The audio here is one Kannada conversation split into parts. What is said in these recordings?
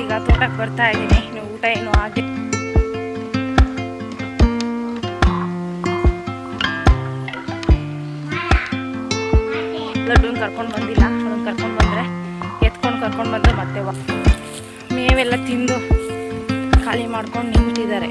ಈಗ ತೋಟಕ್ಕೆ ಬರ್ತಾ ಇದ್ದೀನಿ. ಇನ್ನು ಊಟ ಏನು ಆಗಿ ಲಡ್ಡುನ್ ಕರ್ಕೊಂಡು ಬಂದಿಲ್ಲ. ಅವ್ನ ಕರ್ಕೊಂಡು ಬಂದರೆ ಎತ್ಕೊಂಡು ಕರ್ಕೊಂಡು ಬಂದರೆ ಮತ್ತೆ ಮೇವೆಲ್ಲ ತಿಂದು ಖಾಲಿ ಮಾಡ್ಕೊಂಡು ನಿಂತಿದ್ದಾರೆ.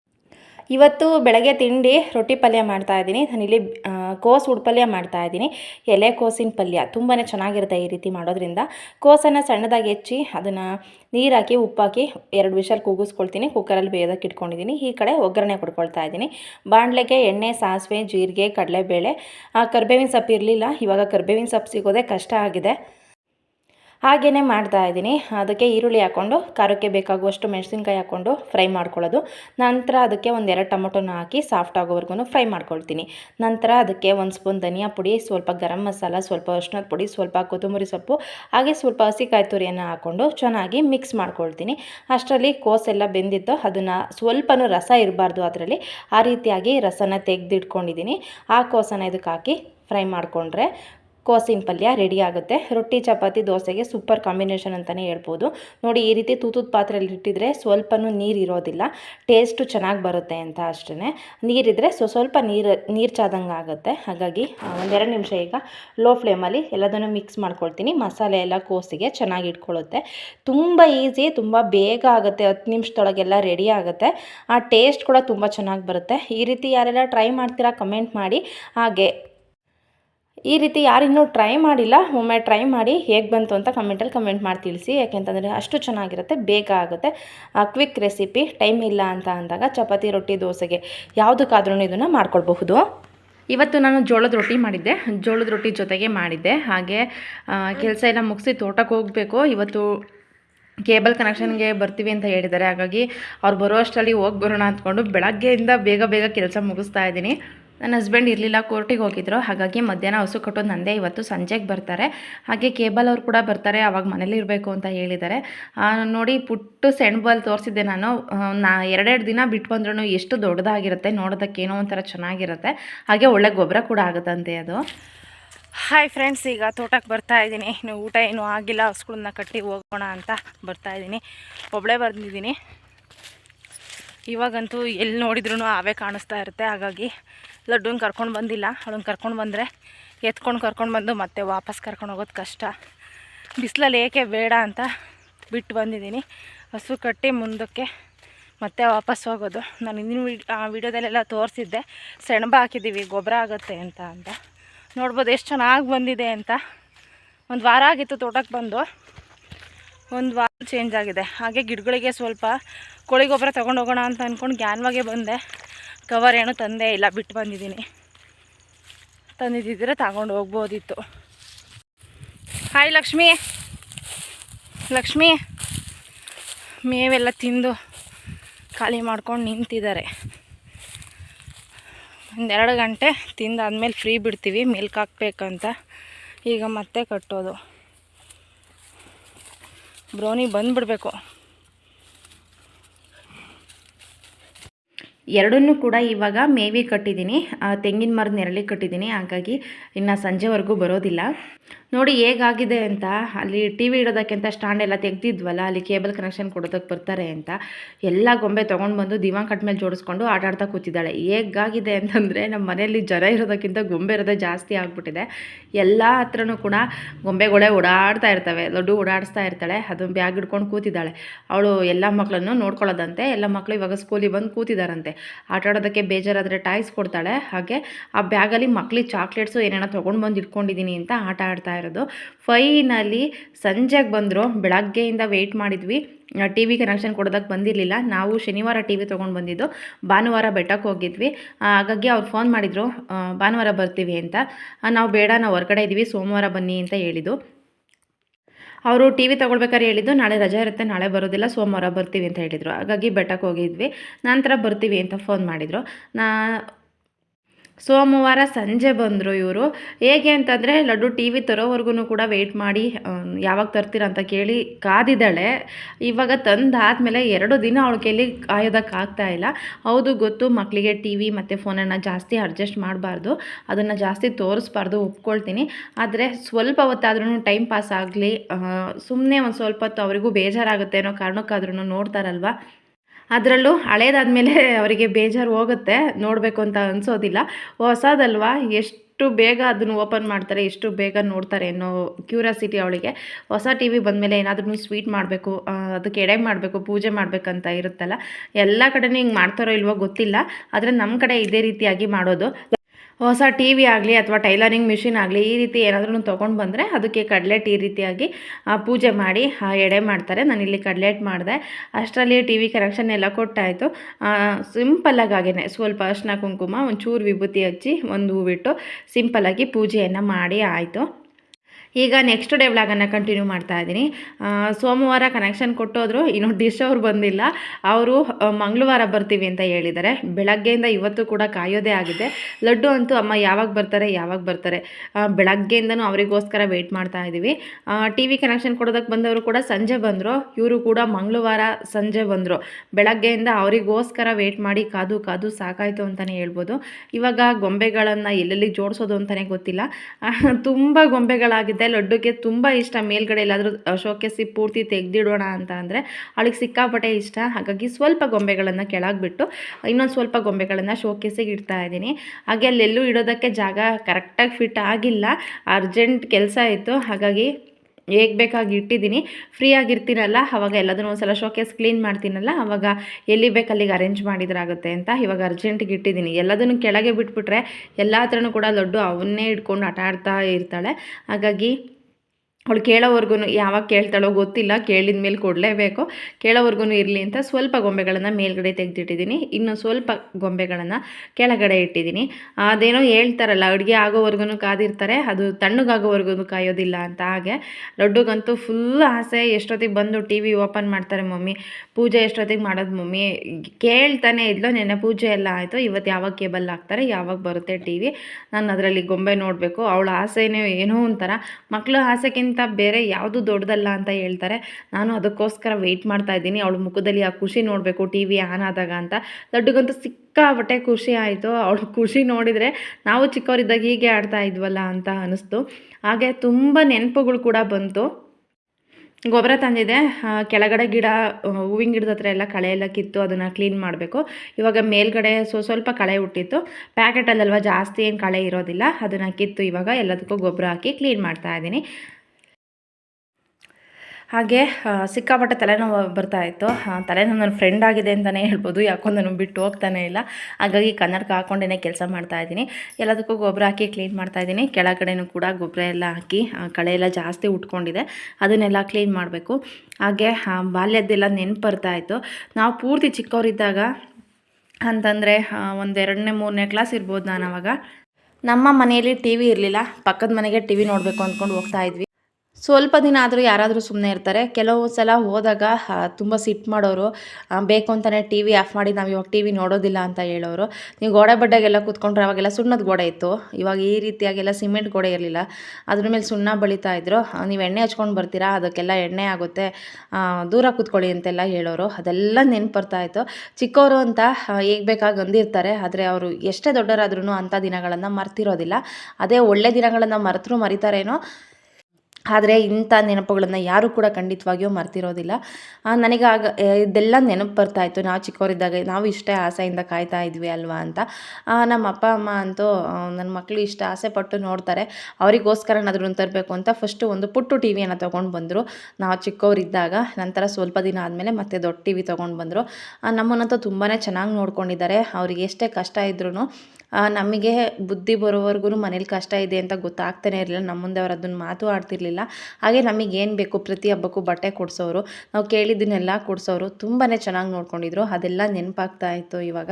ಇವತ್ತು ಬೆಳಗ್ಗೆ ತಿಂಡಿ ರೊಟ್ಟಿ ಪಲ್ಯ ಮಾಡ್ತಾ ಇದ್ದೀನಿ. ನಾನಿಲ್ಲಿ ಕೋಸು ಉಡ್ಪಲ್ಯ ಮಾಡ್ತಾ ಇದ್ದೀನಿ. ಎಲೆ ಕೋಸಿನ ಪಲ್ಯ ತುಂಬಾ ಚೆನ್ನಾಗಿರುತ್ತೆ ಈ ರೀತಿ ಮಾಡೋದ್ರಿಂದ. ಕೋಸನ್ನು ಸಣ್ಣದಾಗಿ ಹೆಚ್ಚಿ ಅದನ್ನು ನೀರಾಕಿ ಹಾಕಿ, ಉಪ್ಪು ಹಾಕಿ ಎರಡು ವಿಷಲ್ ಕೂಗಿಸ್ಕೊಳ್ತೀನಿ. ಕುಕ್ಕರಲ್ಲಿ ಬೇಯೋದಕ್ಕೆ ಇಟ್ಕೊಂಡಿದ್ದೀನಿ. ಈ ಕಡೆ ಒಗ್ಗರಣೆ ಕೊಡ್ಕೊಳ್ತಾ ಇದ್ದೀನಿ. ಬಾಣಲೆಗೆ ಎಣ್ಣೆ, ಸಾಸಿವೆ, ಜೀರಿಗೆ, ಕಡಲೆಬೇಳೆ ಕರ್ಬೇವಿನ ಸೊಪ್ಪು ಇರಲಿಲ್ಲ. ಇವಾಗ ಕರ್ಬೇವಿನ ಸೊಪ್ಪು ಸಿಗೋದೇ ಕಷ್ಟ ಆಗಿದೆ. ಹಾಗೆಯೇ ಮಾಡ್ತಾ ಇದ್ದೀನಿ. ಅದಕ್ಕೆ ಈರುಳ್ಳಿ ಹಾಕ್ಕೊಂಡು ಖಾರಕ್ಕೆ ಬೇಕಾಗುವಷ್ಟು ಮೆಣಸಿನ್ಕಾಯಿ ಹಾಕ್ಕೊಂಡು ಫ್ರೈ ಮಾಡ್ಕೊಳ್ಳೋದು. ನಂತರ ಅದಕ್ಕೆ ಒಂದೆರಡು ಟೊಮೊಟೊನ ಹಾಕಿ ಸಾಫ್ಟ್ ಆಗೋವರೆಗೂ ಫ್ರೈ ಮಾಡ್ಕೊಳ್ತೀನಿ. ನಂತರ ಅದಕ್ಕೆ ಒಂದು ಸ್ಪೂನ್ ಧನಿಯಾ ಪುಡಿ, ಸ್ವಲ್ಪ ಗರಂ ಮಸಾಲ, ಸ್ವಲ್ಪ ಅರ್ಶಿನದ ಪುಡಿ, ಸ್ವಲ್ಪ ಕೊತ್ತಂಬರಿ ಸೊಪ್ಪು, ಹಾಗೆ ಸ್ವಲ್ಪ ಹಸಿಕಾಯಿ ತುರಿಯನ್ನು ಹಾಕ್ಕೊಂಡು ಚೆನ್ನಾಗಿ ಮಿಕ್ಸ್ ಮಾಡ್ಕೊಳ್ತೀನಿ. ಅಷ್ಟರಲ್ಲಿ ಕೋಸೆಲ್ಲ ಬೆಂದಿತ್ತು ಅದನ್ನು ಸ್ವಲ್ಪನೂ ರಸ ಇರಬಾರ್ದು ಅದರಲ್ಲಿ. ಆ ರೀತಿಯಾಗಿ ರಸನ ತೆಗೆದಿಟ್ಕೊಂಡಿದ್ದೀನಿ. ಆ ಕೋಸನ ಇದಕ್ಕೆ ಹಾಕಿ ಫ್ರೈ ಮಾಡಿಕೊಂಡ್ರೆ ಕೋಸಿನ ಪಲ್ಯ ರೆಡಿ ಆಗುತ್ತೆ. ರೊಟ್ಟಿ, ಚಪಾತಿ, ದೋಸೆಗೆ ಸೂಪರ್ ಕಾಂಬಿನೇಷನ್ ಅಂತಲೇ ಹೇಳ್ಬೋದು. ನೋಡಿ, ಈ ರೀತಿ ತೂತದ ಪಾತ್ರೆಯಲ್ಲಿ ಇಟ್ಟಿದ್ರೆ ಸ್ವಲ್ಪನೂ ನೀರು ಇರೋದಿಲ್ಲ. ಟೇಸ್ಟು ಚೆನ್ನಾಗಿ ಬರುತ್ತೆ ಅಂತ ಅಷ್ಟೇ ನೀರಿದ್ರೆ ಸೊ, ಸ್ವಲ್ಪ ನೀರು ನೀರು ಚಾದಂಗೆ ಆಗುತ್ತೆ. ಹಾಗಾಗಿ ಒಂದೆರಡು ನಿಮಿಷ ಈಗ ಲೋ ಫ್ಲೇಮಲ್ಲಿ ಎಲ್ಲದನ್ನು ಮಿಕ್ಸ್ ಮಾಡ್ಕೊಳ್ತೀನಿ. ಮಸಾಲೆ ಎಲ್ಲ ಕೋಸಿಗೆ ಚೆನ್ನಾಗಿ ಇಟ್ಕೊಳ್ಳುತ್ತೆ ತುಂಬ ಈಸಿ ತುಂಬ ಬೇಗ ಆಗುತ್ತೆ. ಹತ್ತು ನಿಮಿಷದೊಳಗೆಲ್ಲ ರೆಡಿ ಆಗುತ್ತೆ. ಆ ಟೇಸ್ಟ್ ಕೂಡ ತುಂಬ ಚೆನ್ನಾಗಿ ಬರುತ್ತೆ. ಈ ರೀತಿ ಯಾರೆಲ್ಲ ಟ್ರೈ ಮಾಡ್ತೀರಾ ಕಮೆಂಟ್ ಮಾಡಿ. ಹಾಗೆ ಈ ರೀತಿ ಯಾರಿನ್ನೂ ಟ್ರೈ ಮಾಡಿಲ್ಲ, ಒಮ್ಮೆ ಟ್ರೈ ಮಾಡಿ ಹೇಗೆ ಬಂತು ಅಂತ ಕಮೆಂಟಲ್ಲಿ ಕಮೆಂಟ್ ಮಾಡಿ ತಿಳಿಸಿ. ಯಾಕೆಂತಂದರೆ ಅಷ್ಟು ಚೆನ್ನಾಗಿರುತ್ತೆ, ಬೇಗ ಆಗುತ್ತೆ. ಕ್ವಿಕ್ ರೆಸಿಪಿ ಟೈಮ್ ಇಲ್ಲ ಅಂತ ಅಂದಾಗ ಚಪಾತಿ, ರೊಟ್ಟಿ, ದೋಸೆಗೆ ಯಾವುದಕ್ಕಾದ್ರೂ ಇದನ್ನು ಮಾಡ್ಕೊಳ್ಬಹುದು. ಇವತ್ತು ನಾನು ಜೋಳದ ರೊಟ್ಟಿ ಮಾಡಿದ್ದೆ. ಜೋಳದ ರೊಟ್ಟಿ ಜೊತೆಗೆ ಮಾಡಿದ್ದೆ. ಹಾಗೆ ಕೆಲಸ ಎಲ್ಲ ಮುಗಿಸಿ ತೋಟಕ್ಕೆ ಹೋಗಬೇಕು. ಇವತ್ತು ಕೇಬಲ್ ಕನೆಕ್ಷನ್ಗೆ ಬರ್ತೀವಿ ಅಂತ ಹೇಳಿದ್ದಾರೆ. ಹಾಗಾಗಿ ಅವ್ರು ಬರೋ ಅಷ್ಟರಲ್ಲಿ ಹೋಗಿ ಬರೋಣ ಅಂದ್ಕೊಂಡು ಬೆಳಗ್ಗೆಯಿಂದ ಬೇಗ ಬೇಗ ಕೆಲಸ ಮುಗಿಸ್ತಾ ಇದ್ದೀನಿ. ನನ್ನ ಹಸ್ಬೆಂಡ್ ಇರಲಿಲ್ಲ ಕೋರ್ಟಿಗೆ ಹೋಗಿದ್ರು. ಹಾಗಾಗಿ ಮಧ್ಯಾಹ್ನ ಹಸು ಕಟ್ಟೋದು ನಂದೇ. ಇವತ್ತು ಸಂಜೆಗೆ ಬರ್ತಾರೆ. ಹಾಗೆ ಕೇಬಲ್ ಅವರು ಕೂಡ ಬರ್ತಾರೆ, ಅವಾಗ ಮನೇಲಿ ಇರಬೇಕು ಅಂತ ಹೇಳಿದ್ದಾರೆ. ನೋಡಿ, ಪುಟ್ಟು ಸೆಣ್ಬಲ್ ತೋರಿಸಿದ್ದೆ ನಾನು. ನಾ ಎರಡೆರಡು ದಿನ ಬಿಟ್ಟು ಬಂದ್ರೂ ಎಷ್ಟು ದೊಡ್ಡದಾಗಿರುತ್ತೆ ನೋಡೋದಕ್ಕೆ ಏನೋ ಒಂಥರ ಚೆನ್ನಾಗಿರುತ್ತೆ. ಹಾಗೆ ಒಳ್ಳೆ ಗೊಬ್ಬರ ಕೂಡ ಆಗುತ್ತಂತೆ ಅದು. ಹಾಯ್ ಫ್ರೆಂಡ್ಸ್ ಈಗ ತೋಟಕ್ಕೆ ಬರ್ತಾ ಇದ್ದೀನಿ. ಇನ್ನು ಊಟ ಏನೂ ಆಗಿಲ್ಲ ಹಸುಗಳನ್ನ ಕಟ್ಟಿ ಹೋಗೋಣ ಅಂತ ಬರ್ತಾ ಇದ್ದೀನಿ. ಒಬ್ಬಳೇ ಬಂದಿದ್ದೀನಿ. ಇವಾಗಂತೂ ಎಲ್ಲಿ ನೋಡಿದ್ರೂ ಅವೇ ಕಾಣಿಸ್ತಾ ಇರುತ್ತೆ. ಹಾಗಾಗಿ ಲಡ್ಡುನ ಕರ್ಕೊಂಡು ಬಂದಿಲ್ಲ. ಅವಳನ್ನ ಕರ್ಕೊಂಡು ಬಂದರೆ ಎತ್ಕೊಂಡು ಕರ್ಕೊಂಡು ಬಂದು ಮತ್ತೆ ವಾಪಸ್ ಕರ್ಕೊಂಡು ಹೋಗೋದು ಕಷ್ಟ. ಬಿಸಿಲಲ್ಲಿ ಏಕೆ ಬೇಡ ಅಂತ ಬಿಟ್ಟು ಬಂದಿದ್ದೀನಿ. ಹಸು ಕಟ್ಟಿ ಮುಂದಕ್ಕೆ ಮತ್ತೆ ವಾಪಸ್ ಹೋಗೋದು. ನಾನು ಹಿಂದಿನ ವಿಡಿಯೋದಲ್ಲೆಲ್ಲ ತೋರಿಸಿದ್ದೆ. ಸೆಣಬ ಹಾಕಿದ್ದೀವಿ, ಗೊಬ್ಬರ ಆಗುತ್ತೆ ಅಂತ ಅಂತ. ನೋಡ್ಬೋದು ಎಷ್ಟು ಚೆನ್ನಾಗಿ ಬಂದಿದೆ ಅಂತ. ಒಂದು ವಾರ ಆಗಿತ್ತು ತೋಟಕ್ಕೆ ಬಂದು. ಒಂದು ವಾರ ಚೇಂಜ್ ಆಗಿದೆ. ಹಾಗೆ ಗಿಡಗಳಿಗೆ ಸ್ವಲ್ಪ ಕೋಳಿ ಗೊಬ್ಬರ ತೊಗೊಂಡು ಹೋಗೋಣ ಅಂತ ಅಂದ್ಕೊಂಡು ಗ್ಯಾನ್ವಾಗೆ ಬಂದೆ. ಕವರ್ ಏನೂ ತಂದೇ ಇಲ್ಲ, ಬಿಟ್ಟು ಬಂದಿದ್ದೀನಿ. ತಂದಿದ್ದಿದ್ರೆ ತಗೊಂಡು ಹೋಗ್ಬೋದಿತ್ತು. ಹಾಯ್ ಲಕ್ಷ್ಮಿ. ಲಕ್ಷ್ಮಿ, ಮೇವೆಲ್ಲ ತಿಂದು ಖಾಲಿ ಮಾಡ್ಕೊಂಡು ನಿಂತಿದ್ದಾರೆ. ಒಂದೆರಡು ಗಂಟೆ ತಿಂದಾದ್ಮೇಲೆ ಫ್ರೀ ಬಿಡ್ತೀವಿ ಮಿಲ್ಕ್ ಹಾಕ್ಬೇಕಂತ. ಈಗ ಮತ್ತೆ ಕಟ್ಟೋದು. ಬ್ರೌನಿ ಬಂದುಬಿಡ್ಬೇಕು. ಎರಡನ್ನೂ ಕೂಡ ಇವಾಗ ಮೇವಿ ಕಟ್ಟಿದ್ದೀನಿ. ತೆಂಗಿನ ಮರದ ನೆರಳಿಗೆ ಕಟ್ಟಿದ್ದೀನಿ. ಹಾಗಾಗಿ ಇನ್ನು ಸಂಜೆವರೆಗೂ ಬರೋದಿಲ್ಲ. ನೋಡಿ ಹೇಗಾಗಿದೆ ಅಂತ, ಅಲ್ಲಿ ಟಿ ವಿ ಇಡೋದಕ್ಕಿಂತ ಸ್ಟ್ಯಾಂಡ್ ಎಲ್ಲ ತೆಗ್ದಿದ್ವಲ್ಲ, ಅಲ್ಲಿ ಕೇಬಲ್ ಕನೆಕ್ಷನ್ ಕೊಡೋದಕ್ಕೆ ಬರ್ತಾರೆ ಅಂತ, ಎಲ್ಲ ಗೊಂಬೆ ತೊಗೊಂಡು ಬಂದು ದಿವಾನ್ ಕಟ್ ಮೇಲೆ ಜೋಡಿಸ್ಕೊಂಡು ಆಟ ಆಡ್ತಾ ಕೂತಿದ್ದಾಳೆ. ಹೇಗಾಗಿದೆ ಅಂತಂದರೆ ನಮ್ಮ ಮನೆಯಲ್ಲಿ ಜನ ಇರೋದಕ್ಕಿಂತ ಗೊಂಬೆ ಇರೋದೇ ಜಾಸ್ತಿ ಆಗಿಬಿಟ್ಟಿದೆ. ಎಲ್ಲ ಹತ್ರನೂ ಕೂಡ ಗೊಂಬೆಗಳೇ ಓಡಾಡ್ತಾ ಇರ್ತವೆ, ಲಡ್ಡು ಓಡಾಡಿಸ್ತಾ ಇರ್ತಾಳೆ, ಅದು ಬ್ಯಾಗ್ ಹಿಡ್ಕೊಂಡು ಕೂತಿದ್ದಾಳೆ. ಅವಳು ಎಲ್ಲ ಮಕ್ಕಳನ್ನು ನೋಡ್ಕೊಳ್ಳೋದಂತೆ, ಎಲ್ಲ ಮಕ್ಕಳು ಇವಾಗ ಸ್ಕೂಲಿಗೆ ಬಂದು ಕೂತಿದ್ದಾರಂತೆ ಆಟ ಆಡೋದಕ್ಕೆ ಬೇಜಾರಾದರೆ ಟಾಯ್ಸ್ ಕೊಡ್ತಾಳೆ. ಹಾಗೆ ಆ ಬ್ಯಾಗಲ್ಲಿ ಮಕ್ಕಳಿಗೆ ಚಾಕ್ಲೇಟ್ಸು ಏನೇನೋ ತೊಗೊಂಡು ಬಂದು ಇಟ್ಕೊಂಡಿದ್ದೀನಿ ಅಂತ ಆಟ ಆಡ್ತಾ ಇರೋದು. ಫೈನಲಿ ಸಂಜೆಗೆ ಬಂದರು, ಬೆಳಗ್ಗೆಯಿಂದ ವೆಯ್ಟ್ ಮಾಡಿದ್ವಿ. ಟಿ ವಿ ಕನೆಕ್ಷನ್ ಕೊಡೋದಕ್ಕೆ ಬಂದಿರಲಿಲ್ಲ. ನಾವು ಶನಿವಾರ ಟಿ ವಿ ತೊಗೊಂಡು ಬಂದಿದ್ದು. ಭಾನುವಾರ ಬೆಟ್ಟಕ್ಕೆ ಹೋಗಿದ್ವಿ. ಹಾಗಾಗಿ ಅವ್ರು ಫೋನ್ ಮಾಡಿದರು. ಭಾನುವಾರ ಬರ್ತೀವಿ ಅಂತ. ನಾವು ಬೇಡ, ನಾವು ಹೊರಗಡೆ ಇದ್ದೀವಿ ಸೋಮವಾರ ಬನ್ನಿ ಅಂತ ಹೇಳಿದ್ದು. ಅವರು ಟಿ ವಿ ತೊಗೊಳ್ಬೇಕಾದ್ರೆ ಹೇಳಿದ್ದು, ನಾಳೆ ರಜೆ ಇರುತ್ತೆ, ನಾಳೆ ಬರೋದಿಲ್ಲ, ಸೋಮವಾರ ಬರ್ತೀವಿ ಅಂತ ಹೇಳಿದರು. ಹಾಗಾಗಿ ಬೆಟ್ಟಕ್ಕೆ ಹೋಗಿದ್ವಿ. ನಂತರ ಬರ್ತೀವಿ ಅಂತ ಫೋನ್ ಮಾಡಿದರು. ನಾ ಸೋಮವಾರ ಸಂಜೆ ಬಂದರು ಇವರು. ಹೇಗೆ ಅಂತಂದರೆ, ಲಡ್ಡು ಟಿ ವಿ ತರೋವರೆಗೂ ಕೂಡ ವೆಯ್ಟ್ ಮಾಡಿ ಯಾವಾಗ ತರ್ತೀರ ಅಂತ ಕೇಳಿ ಕಾದಿದ್ದಾಳೆ. ಇವಾಗ ತಂದಾದಮೇಲೆ ಎರಡು ದಿನ ಅವಳ ಕೈಲಿ ಕಾಯೋದಕ್ಕಾಗ್ತಾ ಇಲ್ಲ. ಹೌದು ಗೊತ್ತು ಮಕ್ಕಳಿಗೆ ಟಿ ವಿ ಮತ್ತು ಫೋನನ್ನು ಜಾಸ್ತಿ ಅಡ್ಜಸ್ಟ್ ಮಾಡಬಾರ್ದು. ಅದನ್ನು ಜಾಸ್ತಿ ತೋರಿಸ್ಬಾರ್ದು, ಒಪ್ಕೊಳ್ತೀನಿ. ಆದರೆ ಸ್ವಲ್ಪ ಹೊತ್ತಾದ್ರೂ ಟೈಮ್ ಪಾಸ್ ಆಗಲಿ ಸುಮ್ಮನೆ ಒಂದು ಸ್ವಲ್ಪ ಹೊತ್ತು ಅವರಿಗೂ ಬೇಜಾರಾಗುತ್ತೆ ಅನ್ನೋ ಕಾರಣಕ್ಕಾದ್ರೂ ನೋಡ್ತಾರಲ್ವ? ಅದರಲ್ಲೂ ಹಳೇದಾದ್ಮೇಲೆ ಅವರಿಗೆ ಬೇಜಾರು ಹೋಗುತ್ತೆ, ನೋಡಬೇಕು ಅಂತ ಅನಿಸೋದಿಲ್ಲ. ಹೊಸದಲ್ವಾ? ಎಷ್ಟು ಬೇಗ ಅದನ್ನು ಓಪನ್ ಮಾಡ್ತಾರೆ, ಎಷ್ಟು ಬೇಗ ನೋಡ್ತಾರೆ ಅನ್ನೋ ಕ್ಯೂರಿಯಾಸಿಟಿ ಅವಳಿಗೆ. ಹೊಸ ಟಿ ವಿ ಬಂದಮೇಲೆ ಏನಾದ್ರೂ ಸ್ವೀಟ್ ಮಾಡಬೇಕು ಅದಕ್ಕೆ ಎಡೆ ಮಾಡಬೇಕು, ಪೂಜೆ ಮಾಡಬೇಕಂತ ಇರುತ್ತಲ್ಲ, ಎಲ್ಲ ಕಡೆನೂ ಹಿಂಗೆ ಮಾಡ್ತಾರೋ ಇಲ್ವೋ ಗೊತ್ತಿಲ್ಲ. ಆದರೆ ನಮ್ಮ ಕಡೆ ಇದೇ ರೀತಿಯಾಗಿ ಮಾಡೋದು. ಹೊಸ ಟಿ ವಿ ಆಗಲಿ ಅಥವಾ ಟೈಲರಿಂಗ್ ಮಿಷಿನ್ ಆಗಲಿ ಈ ರೀತಿ ಏನಾದ್ರೂ ತೊಗೊಂಡು ಬಂದರೆ ಅದಕ್ಕೆ ಕಡ್ಲೆಟ್ ಈ ರೀತಿಯಾಗಿ ಪೂಜೆ ಮಾಡಿ ಎಡೆ ಮಾಡ್ತಾರೆ. ನಾನು ಇಲ್ಲಿ ಕಡ್ಲೆಟ್ ಮಾಡಿದೆ. ಅಷ್ಟರಲ್ಲಿ ಟಿ ವಿ ಕನೆಕ್ಷನ್ ಎಲ್ಲ ಕೊಟ್ಟಾಯಿತು. ಸಿಂಪಲ್ಲಾಗೇ ಸ್ವಲ್ಪ ಅರ್ಶಿನ ಕುಂಕುಮ, ಒಂಚೂರು ವಿಭೂತಿ ಹಚ್ಚಿ, ಒಂದು ಹೂವಿಟ್ಟು ಸಿಂಪಲ್ಲಾಗಿ ಪೂಜೆಯನ್ನು ಮಾಡಿ ಆಯಿತು. ಈಗ ನೆಕ್ಸ್ಟ್ ಡೇ ವ್ಲಾಗನ್ನು ಕಂಟಿನ್ಯೂ ಮಾಡ್ತಾ ಇದ್ದೀನಿ. ಸೋಮವಾರ ಕನೆಕ್ಷನ್ ಕೊಟ್ಟೋದ್ರು ಇನ್ನು ಡಿಶ್ ಅವ್ರು ಬಂದಿಲ್ಲ. ಅವರು ಮಂಗಳವಾರ ಬರ್ತೀವಿ ಅಂತ ಹೇಳಿದ್ದಾರೆ. ಬೆಳಗ್ಗೆಯಿಂದ ಇವತ್ತು ಕೂಡ ಕಾಯೋದೇ ಆಗಿದೆ. ಲಡ್ಡು ಅಂತೂ ಅಮ್ಮ ಯಾವಾಗ ಬರ್ತಾರೆ ಯಾವಾಗ ಬರ್ತಾರೆ? ಬೆಳಗ್ಗೆಯಿಂದನೂ ಅವರಿಗೋಸ್ಕರ ವೆಯ್ಟ್ ಮಾಡ್ತಾ ಇದ್ದೀವಿ ಟಿ ವಿ ಕನೆಕ್ಷನ್ ಕೊಡೋದಕ್ಕೆ ಬಂದವರು ಕೂಡ ಸಂಜೆ ಬಂದರು. ಇವರು ಕೂಡ ಮಂಗಳವಾರ ಸಂಜೆ ಬಂದರು. ಬೆಳಗ್ಗೆಯಿಂದ ಅವರಿಗೋಸ್ಕರ ವೆಯ್ಟ್ ಮಾಡಿ ಕಾದು ಕಾದು ಸಾಕಾಯಿತು ಅಂತಲೇ ಹೇಳ್ಬೋದು. ಇವಾಗ ಗೊಂಬೆಗಳನ್ನು ಎಲ್ಲೆಲ್ಲಿ ಜೋಡಿಸೋದು ಅಂತಲೇ ಗೊತ್ತಿಲ್ಲ. ತುಂಬ ಗೊಂಬೆಗಳಾಗಿದೆ. ಲಡ್ಡುಗೆ ತುಂಬ ಇಷ್ಟ. ಮೇಲ್ಗಡೆ ಎಲ್ಲಾದರೂ ಶೋಕೇಸಿ ಪೂರ್ತಿ ತೆಗೆದಿಡೋಣ ಅಂತ ಅಂದರೆ ಅವಳಿಗೆ ಸಿಕ್ಕಾಪಟ್ಟೆ ಇಷ್ಟ. ಹಾಗಾಗಿ ಸ್ವಲ್ಪ ಗೊಂಬೆಗಳನ್ನು ಕೆಳಗೆ ಬಿಟ್ಟು ಇನ್ನೊಂದು ಸ್ವಲ್ಪ ಗೊಂಬೆಗಳನ್ನು ಶೋಕೇಸಿಗೆ ಇಡ್ತಾ ಇದ್ದೀನಿ. ಹಾಗೆ ಅಲ್ಲೆಲ್ಲೂ ಇಡೋದಕ್ಕೆ ಜಾಗ ಕರೆಕ್ಟಾಗಿ ಫಿಟ್ ಆಗಿಲ್ಲ. ಅರ್ಜೆಂಟ್ ಕೆಲಸ ಇತ್ತು. ಹಾಗಾಗಿ ಹೇಗೆ ಬೇಕಾಗಿ ಇಟ್ಟಿದ್ದೀನಿ. ಫ್ರೀ ಆಗಿರ್ತೀನಲ್ಲ ಅವಾಗ ಒಂದು ಸಲ ಶೋಕೇಸ್ ಕ್ಲೀನ್ ಮಾಡ್ತೀನಲ್ಲ, ಅವಾಗ ಎಲ್ಲಿ ಬೇಕು ಅಲ್ಲಿಗೆ ಅರೇಂಜ್ ಮಾಡಿದ್ರಾಗುತ್ತೆ ಅಂತ ಇವಾಗ ಅರ್ಜೆಂಟಿಗೆ ಇಟ್ಟಿದ್ದೀನಿ. ಎಲ್ಲದನ್ನು ಕೆಳಗೆ ಬಿಟ್ಬಿಟ್ರೆ ಎಲ್ಲ ಹತ್ರನೂ ಕೂಡ ಲಡ್ಡು ಅವನ್ನೇ ಇಟ್ಕೊಂಡು ಆಟ ಆಡ್ತಾ ಇರ್ತಾಳೆ. ಹಾಗಾಗಿ ಅವಳು ಕೇಳೋವರೆಗೂ ಯಾವಾಗ ಕೇಳ್ತಾಳೋ ಗೊತ್ತಿಲ್ಲ, ಕೇಳಿದ ಮೇಲೆ ಕೊಡಲೇಬೇಕು ಕೇಳೋವರೆಗೂ ಇರಲಿ ಅಂತ ಸ್ವಲ್ಪ ಗೊಂಬೆಗಳನ್ನು ಮೇಲ್ಗಡೆ ತೆಗೆದಿಟ್ಟಿದ್ದೀನಿ. ಇನ್ನು ಸ್ವಲ್ಪ ಗೊಂಬೆಗಳನ್ನು ಕೆಳಗಡೆ ಇಟ್ಟಿದ್ದೀನಿ. ಅದೇನೋ ಹೇಳ್ತಾರಲ್ಲ, ಅಡುಗೆ ಆಗೋವರೆಗೂ ಕಾದಿರ್ತಾರೆ, ಅದು ತಣ್ಣಗಾಗೋವರೆಗೂ ಕಾಯೋದಿಲ್ಲ ಅಂತ ಹಾಗೆ. ಲಡ್ಡುಗಂತೂ ಫುಲ್ ಆಸೆ, ಎಷ್ಟೊತ್ತಿಗೆ ಬಂದು ಟಿ ವಿ ಓಪನ್ ಮಾಡ್ತಾರೆ ಮಮ್ಮಿ, ಪೂಜೆ ಎಷ್ಟೊತ್ತಿಗೆ ಮಾಡೋದು ಮಮ್ಮಿ, ಕೇಳ್ತಾನೆ ಇದ್ಲು, ನೆನ್ನೆ ಪೂಜೆ ಎಲ್ಲ ಆಯಿತು, ಇವತ್ತು ಯಾವಾಗ ಕೇಬಲ್ ಹಾಕ್ತಾರೆ, ಯಾವಾಗ ಬರುತ್ತೆ ಟಿ ವಿ, ನಾನು ಅದರಲ್ಲಿ ಗೊಂಬೆ ನೋಡಬೇಕು, ಅವಳ ಆಸೆನೇ ಏನೋ ಒಂಥರ ಮಕ್ಕಳು ಆಸೆಗಿಂತ ಬೇರೆ ಯಾವುದು ದೊಡ್ಡದಲ್ಲ ಅಂತ ಹೇಳ್ತಾರೆ. ನಾನು ಅದಕ್ಕೋಸ್ಕರ ವೆಯ್ಟ್ ಮಾಡ್ತಾ ಇದ್ದೀನಿ. ಅವಳ ಮುಖದಲ್ಲಿ ಆ ಖುಷಿ ನೋಡಬೇಕು ಟಿ ವಿ ಆನ್ ಆದಾಗ ಅಂತ. ಲಡ್ಡುಗಂತೂ ಸಿಕ್ಕಾಪಟ್ಟೆ ಖುಷಿ ಆಯಿತು. ಅವಳು ಖುಷಿ ನೋಡಿದರೆ ನಾವು ಚಿಕ್ಕವರಿದ್ದಾಗ ಹೀಗೆ ಆಡ್ತಾ ಇದ್ವಲ್ಲ ಅಂತ ಅನ್ನಿಸ್ತು ಹಾಗೆ ತುಂಬ ನೆನಪುಗಳು ಕೂಡ ಬಂತು. ಗೊಬ್ಬರ ತಂದಿದೆ. ಕೆಳಗಡೆ ಗಿಡ, ಹೂವಿನ ಗಿಡದ ಹತ್ರ ಎಲ್ಲ ಕಳೆ ಎಲ್ಲ ಕಿತ್ತು ಅದನ್ನು ಕ್ಲೀನ್ ಮಾಡಬೇಕು. ಇವಾಗ ಮೇಲ್ಗಡೆ ಸೊ, ಸ್ವಲ್ಪ ಕಳೆ ಹುಟ್ಟಿತ್ತು. ಪ್ಯಾಕೆಟಲ್ಲಲ್ವ ಜಾಸ್ತಿ ಏನು ಕಳೆ ಇರೋದಿಲ್ಲ. ಅದನ್ನು ಕಿತ್ತು ಇವಾಗ ಎಲ್ಲದಕ್ಕೂ ಗೊಬ್ಬರ ಹಾಕಿ ಕ್ಲೀನ್ ಮಾಡ್ತಾ ಇದ್ದೀನಿ. ಹಾಗೆ ಸಿಕ್ಕಾಪಟ್ಟೆ ತಲೆನೋವು ಬರ್ತಾ ಇತ್ತು. ತಲೆನೋವು ನನ್ನ ಫ್ರೆಂಡ್ ಆಗಿದೆ ಅಂತಲೇ ಹೇಳ್ಬೋದು. ಯಾಕೋ ನಾನು ಬಿಟ್ಟು ಹೋಗ್ತಾನೆ ಇಲ್ಲ. ಹಾಗಾಗಿ ಕನ್ನಡಕ ಹಾಕ್ಕೊಂಡೇ ಕೆಲಸ ಮಾಡ್ತಾ ಇದ್ದೀನಿ. ಎಲ್ಲದಕ್ಕೂ ಗೊಬ್ಬರ ಹಾಕಿ ಕ್ಲೀನ್ ಮಾಡ್ತಾ ಇದ್ದೀನಿ. ಕೆಳಗಡೆನೂ ಕೂಡ ಗೊಬ್ಬರ ಎಲ್ಲ ಹಾಕಿ ಕಳೆ ಎಲ್ಲ ಜಾಸ್ತಿ ಉಟ್ಕೊಂಡಿದೆ. ಅದನ್ನೆಲ್ಲ ಕ್ಲೀನ್ ಮಾಡಬೇಕು. ಹಾಗೆ ಬಾಲ್ಯದ್ದೆಲ್ಲ ನೆನ್ಪು ಬರ್ತಾ ಇತ್ತು. ನಾವು ಪೂರ್ತಿ ಚಿಕ್ಕವರಿದ್ದಾಗ ಅಂತಂದರೆ ಒಂದೆರಡನೇ, ಮೂರನೇ ಕ್ಲಾಸ್ ಇರ್ಬೋದು ನಾನು ಅವಾಗ ನಮ್ಮ ಮನೆಯಲ್ಲಿ ಟಿ ವಿ ಇರಲಿಲ್ಲ. ಪಕ್ಕದ ಮನೆಗೆ ಟಿ ವಿ ನೋಡಬೇಕು ಅಂದ್ಕೊಂಡು ಹೋಗ್ತಾ ಇದ್ವಿ. ಸ್ವಲ್ಪ ದಿನ ಆದರೂ ಯಾರಾದರೂ ಸುಮ್ಮನೆ ಇರ್ತಾರೆ. ಕೆಲವು ಸಲ ಹೋದಾಗ ತುಂಬ ಸಿಟ್ಟು ಮಾಡೋರು ಬೇಕು ಅಂತಲೇ ಟಿ ವಿ ಆಫ್ ಮಾಡಿ, ನಾವು ಇವಾಗ ಟಿ ವಿ ನೋಡೋದಿಲ್ಲ ಅಂತ ಹೇಳೋರು. ನೀವು ಗೋಡೆ ಬಡ್ಡೆಗೆಲ್ಲ ಕೂತ್ಕೊಂಡ್ರೆ ಅವಾಗೆಲ್ಲ ಸುಣ್ಣದ ಗೋಡೆ ಇತ್ತು. ಇವಾಗ ಈ ರೀತಿಯಾಗೆಲ್ಲ ಸಿಮೆಂಟ್ ಗೋಡೆ ಇರಲಿಲ್ಲ. ಅದ್ರ ಮೇಲೆ ಸುಣ್ಣ ಬಳಿತಾ ಇದ್ರು. ನೀವು ಎಣ್ಣೆ ಹಚ್ಕೊಂಡು ಬರ್ತೀರಾ? ಅದಕ್ಕೆಲ್ಲ ಎಣ್ಣೆ ಆಗುತ್ತೆ. ದೂರ ಕೂತ್ಕೊಳ್ಳಿ ಅಂತೆಲ್ಲ ಹೇಳೋರು. ಅದೆಲ್ಲ ನೆನ್ಪು ಬರ್ತಾ ಇತ್ತು. ಚಿಕ್ಕವರು ಅಂತ ಹೇಗೆ ಬೇಕಾಗಿ ಅಂದಿರ್ತಾರೆ ಆದರೆ ಅವರು ಎಷ್ಟೇ ದೊಡ್ಡರಾದ್ರೂ ಅಂಥ ದಿನಗಳನ್ನು ಮರ್ತಿರೋದಿಲ್ಲ. ಅದೇ ಒಳ್ಳೆ ದಿನಗಳನ್ನು ಮರೆತರೂ ಮರಿತಾರೇನೋ ಆದರೆ ಇಂಥ ನೆನಪುಗಳನ್ನು ಯಾರೂ ಕೂಡ ಖಂಡಿತವಾಗಿಯೂ ಮರ್ತಿರೋದಿಲ್ಲ. ನನಗೆ ಆಗ ಇದೆಲ್ಲ ನೆನಪು ಬರ್ತಾ ಇತ್ತು. ನಾವು ಚಿಕ್ಕವರಿದ್ದಾಗ ನಾವು ಇಷ್ಟೇ ಆಸೆಯಿಂದ ಕಾಯ್ತಾ ಇದ್ವಿ ಅಲ್ವಾ ಅಂತ. ನಮ್ಮ ಅಪ್ಪ, ಅಮ್ಮ ಅಂತೂ ನನ್ನ ಮಕ್ಕಳು ಇಷ್ಟ ಆಸೆ ಪಟ್ಟು ನೋಡ್ತಾರೆ. ಅವರಿಗೋಸ್ಕರನಾದ್ರೂ ತರಬೇಕು ಅಂತ ಫಸ್ಟು ಒಂದು ಪುಟ್ಟು ಟಿ ವಿಯನ್ನು ತೊಗೊಂಡು ಬಂದರು. ನಾವು ಚಿಕ್ಕವರಿದ್ದಾಗ, ನಂತರ ಸ್ವಲ್ಪ ದಿನ ಆದಮೇಲೆ ಮತ್ತೆ ದೊಡ್ಡ ಟಿ ವಿ ತೊಗೊಂಡು ಬಂದರು. ನಮ್ಮನ್ನಂತೂ ತುಂಬಾ ಚೆನ್ನಾಗಿ ನೋಡ್ಕೊಂಡಿದ್ದಾರೆ. ಅವ್ರಿಗೆ ಎಷ್ಟೇ ಕಷ್ಟ ಇದ್ರೂ ನಮಗೆ ಬುದ್ಧಿ ಬರೋವರೆಗೂ ಮನೇಲಿ ಕಷ್ಟ ಇದೆ ಅಂತ ಗೊತ್ತಾಗ್ತಾನೆ ಇರಲಿಲ್ಲ. ನಮ್ಮ ಮುಂದೆ ಅವ್ರು ಅದನ್ನು ಮಾತು ಆಡ್ತಿರ್ಲಿಲ್ಲ. ಹಾಗೆ ನಮಗೆ ಏನು ಬೇಕು ಪ್ರತಿ ಹಬ್ಬಕ್ಕೂ ಬಟ್ಟೆ ಕೊಡಿಸೋರು, ನಾವು ಕೇಳಿದ್ದನ್ನೆಲ್ಲ ಕೊಡಿಸೋರು ತುಂಬಾ ಚೆನ್ನಾಗಿ ನೋಡ್ಕೊಂಡಿದ್ರು. ಅದೆಲ್ಲ ನೆನಪಾಗ್ತಾ ಇತ್ತು ಇವಾಗ.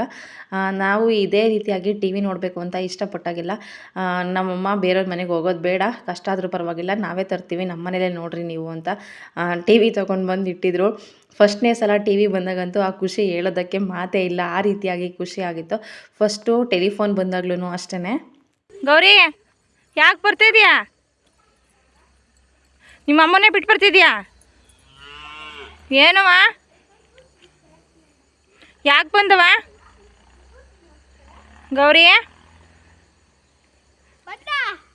ನಾವು ಇದೇ ರೀತಿಯಾಗಿ ಟಿ ವಿ ನೋಡಬೇಕು ಅಂತ ಇಷ್ಟಪಟ್ಟಾಗಿಲ್ಲ. ನಮ್ಮಮ್ಮ ಬೇರೆಯವ್ರ ಮನೆಗೆ ಹೋಗೋದು ಬೇಡ, ಕಷ್ಟ ಆದರೂ ಪರವಾಗಿಲ್ಲ, ನಾವೇ ತರ್ತೀವಿ ನಮ್ಮ ಮನೇಲೇ ನೋಡ್ರಿ ನೀವು ಅಂತ ಟಿ ವಿ ತೊಗೊಂಡು ಬಂದು ಇಟ್ಟಿದ್ರು. ಫಸ್ಟ್ನೇ ಸಲ ಟಿ ವಿ ಬಂದಾಗಂತೂ ಆ ಖುಷಿ ಹೇಳೋದಕ್ಕೆ ಮಾತೇ ಇಲ್ಲ, ಆ ರೀತಿಯಾಗಿ ಖುಷಿ ಆಗಿತ್ತು. ಫಸ್ಟು ಟೆಲಿಫೋನ್ ಬಂದಾಗ್ಲೂ ಅಷ್ಟೇ ಗೌರಿ, ಯಾಕೆ ಬರ್ತಿದ್ಯಾ? ನಿಮ್ಮ ಅಮ್ಮನೇ ಬಿಟ್ಟು ಬರ್ತಿದ್ಯಾ? ಏನವ ಯಾಕೆ ಬಂದವ ಗೌರಿ?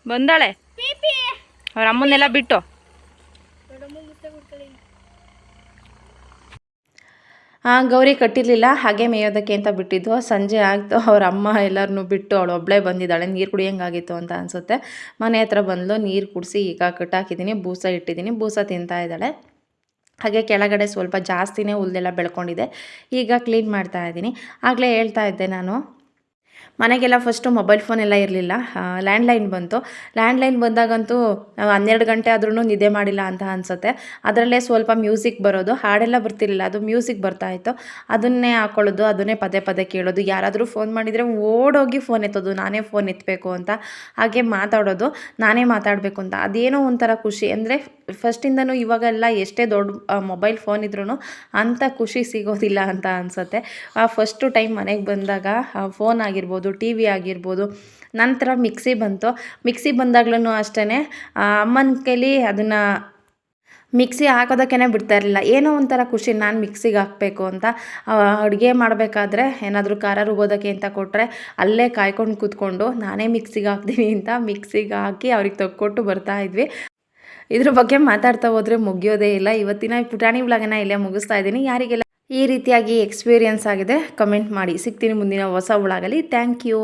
ಬಂದಾಳೆ. ಅವ್ರ ಅಮ್ಮನ್ನೆಲ್ಲ ಬಿಟ್ಟು. ಗೌರಿ ಕಟ್ಟಿರಲಿಲ್ಲ, ಹಾಗೆ ಮೇಯೋದಕ್ಕೆ ಅಂತ ಬಿಟ್ಟಿದ್ದು. ಸಂಜೆ ಆಗ್ತು ಅವ್ರ ಅಮ್ಮ ಎಲ್ಲರನ್ನೂ ಬಿಟ್ಟು ಅವಳು ಒಬ್ಬಳೇ ಬಂದಿದ್ದಾಳೆ, ನೀರು ಕುಡಿಯೋಂಗಾಗಿತ್ತು ಅಂತ ಅನಿಸುತ್ತೆ. ಮನೆ ಹತ್ರ ಬಂದಳು ನೀರು ಕುಡಿಸಿ ಈಗ ಕಟ್ಟಾಕಿದ್ದೀನಿ, ಬೂಸ ಇಟ್ಟಿದ್ದೀನಿ, ಬೂಸ ತಿಂತಾ ಇದ್ದಾಳೆ. ಹಾಗೆ ಕೆಳಗಡೆ ಸ್ವಲ್ಪ ಜಾಸ್ತಿನೇ ಹುಲ್ಲೆಲ್ಲ ಬೆಳ್ಕೊಂಡಿದೆ. ಈಗ ಕ್ಲೀನ್ ಮಾಡ್ತಾ ಇದ್ದೀನಿ. ಆಗಲೇ ಹೇಳ್ತಾ ಇದ್ದೆ ನಾನು. ಮನೆಗೆಲ್ಲ ಫಸ್ಟು ಮೊಬೈಲ್ ಫೋನ್ ಎಲ್ಲ ಇರಲಿಲ್ಲ. ಲ್ಯಾಂಡ್ಲೈನ್ ಬಂತು. ಲ್ಯಾಂಡ್ಲೈನ್ ಬಂದಾಗಂತೂ ನಾವು ಹನ್ನೆರಡು ಗಂಟೆ ಆದ್ರೂ ನಿದ್ದೆ ಮಾಡಿಲ್ಲ ಅಂತ ಅನಿಸುತ್ತೆ. ಅದರಲ್ಲೇ ಸ್ವಲ್ಪ ಮ್ಯೂಸಿಕ್ ಬರೋದು. ಹಾಡೆಲ್ಲ ಬರ್ತಿರಲಿಲ್ಲ. ಅದು ಮ್ಯೂಸಿಕ್ ಬರ್ತಾ ಇತ್ತು. ಅದನ್ನೇ ಹಾಕೊಳ್ಳೋದು, ಅದನ್ನೇ ಪದೇ ಪದೇ ಕೇಳೋದು. ಯಾರಾದರೂ ಫೋನ್ ಮಾಡಿದರೆ ಓಡೋಗಿ ಫೋನ್ ಎತ್ತೋದು. ನಾನೇ ಫೋನ್ ಎತ್ತಬೇಕು ಅಂತ ಹಾಗೆ ಮಾತಾಡೋದು. ನಾನೇ ಮಾತಾಡಬೇಕು ಅಂತ. ಅದೇನೋ ಒಂಥರ ಖುಷಿ. ಅಂದರೆ ಫಸ್ಟಿಂದನೂ ಇವಾಗೆಲ್ಲ ಎಷ್ಟೇ ದೊಡ್ಡ ಮೊಬೈಲ್ ಫೋನ್ ಇದ್ರೂ ಅಂಥ ಖುಷಿ ಸಿಗೋದಿಲ್ಲ ಅಂತ ಅನಿಸುತ್ತೆ. ಆ ಫಸ್ಟು ಟೈಮ್ ಮನೆಗೆ ಬಂದಾಗ ಫೋನ್ ಆಗಿರ್ಬೋದು ಟಿ ವಿ ಆಗಿರ್ಬೋದು, ನಂತರ ಮಿಕ್ಸಿ ಬಂತು. ಮಿಕ್ಸಿ ಬಂದಾಗ್ಲೂ ಅಷ್ಟೇ ಅಮ್ಮನ ಕೈಲಿ ಅದನ್ನು ಮಿಕ್ಸಿ ಹಾಕೋದಕ್ಕೇ ಬಿಡ್ತಾ ಇರಲಿಲ್ಲ. ಏನೋ ಒಂಥರ ಖುಷಿ, ನಾನು ಮಿಕ್ಸಿಗೆ ಹಾಕಬೇಕು ಅಂತ. ಅಡುಗೆ ಮಾಡಬೇಕಾದ್ರೆ ಏನಾದರೂ ಖಾರ ರುಬ್ಬೋದಕ್ಕೆ ಅಂತ ಕೊಟ್ಟರೆ ಅಲ್ಲೇ ಕಾಯ್ಕೊಂಡು ಕೂತ್ಕೊಂಡು ನಾನೇ ಮಿಕ್ಸಿಗೆ ಹಾಕ್ತೀನಿ ಅಂತ ಮಿಕ್ಸಿಗೆ ಹಾಕಿ ಅವ್ರಿಗೆ ತೊಗೊಟ್ಟು ಬರ್ತಾ ಇದ್ವಿ. ಇದ್ರ ಬಗ್ಗೆ ಮಾತಾಡ್ತಾ ಹೋದ್ರೆ ಮುಗಿಯೋದೇ ಇಲ್ಲ. ಇವತ್ತಿನ ಪುಟಾಣಿ ವ್ಲಾಗನ್ನ ಇಲ್ಲೇ ಮುಗಿಸ್ತಾ ಇದ್ದೀನಿ. ಯಾರಿಗೆಲ್ಲ ಈ ರೀತಿಯಾಗಿ ಎಕ್ಸ್ಪೀರಿಯನ್ಸ್ ಆಗಿದೆ ಕಮೆಂಟ್ ಮಾಡಿ. ಸಿಗ್ತೀನಿ ಮುಂದಿನ ಹೊಸ ವ್ಲಾಗಲ್ಲಿ. Thank you